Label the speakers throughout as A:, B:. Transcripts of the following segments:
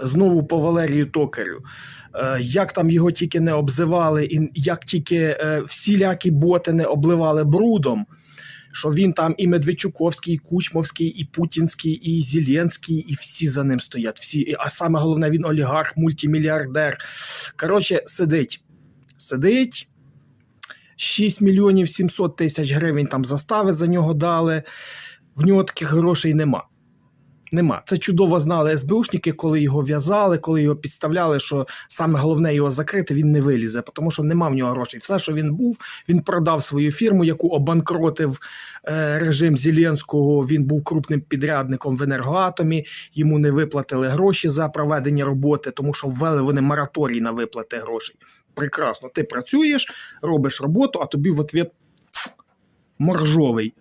A: Знову по Валерію Токарю. Е, Як там його тільки не обзивали, і як тільки е, всілякі боти не обливали брудом, що він там і Медведчуковський, і Кучмовський, і Путінський, і Зеленський, і всі за ним стоять. Всі. А саме головне, він олігарх, мультимільярдер. Коротше, сидить. Сидить. 6 мільйонів 700 тисяч гривень там застави за нього дали. В нього таких грошей нема. Нема. Це чудово знали СБУшники, коли його в'язали, коли його підставляли, що саме головне його закрити, він не вилізе, тому що нема в нього грошей. Все, що він був, він продав свою фірму, яку обанкротив е, режим Зеленського. Він був крупним підрядником в енергоатомі. Йому не виплатили гроші за проведення роботи, тому що ввели вони мораторій на виплати грошей. Прекрасно, ти працюєш, робиш роботу, а тобі в ответ моржовий.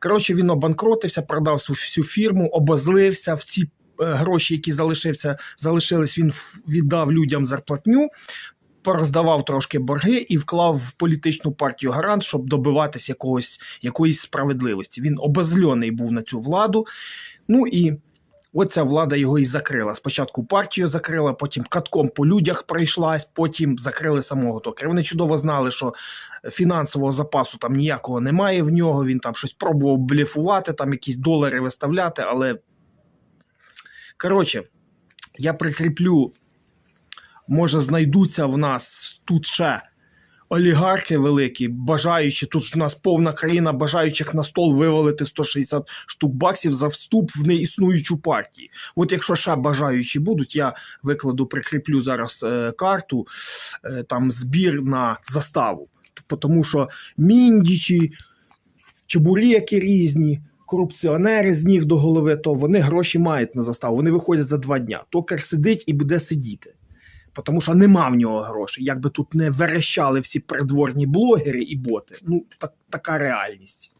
A: Коротше, він обанкротився, продав всю, фірму, обозлився. Всі е, гроші, які залишився, залишились, він віддав людям зарплатню, пороздавав трошки борги і вклав в політичну партію гарант, щоб добиватись якогось, якоїсь справедливості. Він обозльоний був на цю владу. Ну і оця влада його і закрила. Спочатку партію закрила, потім катком по людях пройшлась, потім закрили самого токаря. Вони чудово знали, що фінансового запасу там ніякого немає в нього. Він там щось пробував блефувати, там якісь долари виставляти, але. Коротше, я прикріплю, може, знайдуться в нас тут ще олігархи великі, бажаючи, тут в нас повна країна бажаючих на стол вивалити 160 штук баксів за вступ в неіснуючу партію. От якщо ще бажаючі будуть, я викладу, прикріплю зараз е, карту, е, там збір на заставу. Т- Тому що міндічі, чебурєки різні, корупціонери з ніг до голови, то вони гроші мають на заставу. Вони виходять за два дня. Токар сидить і буде сидіти. Тому що нема в нього грошей. Якби тут не верещали всі придворні блогери і боти. Ну, так, така реальність.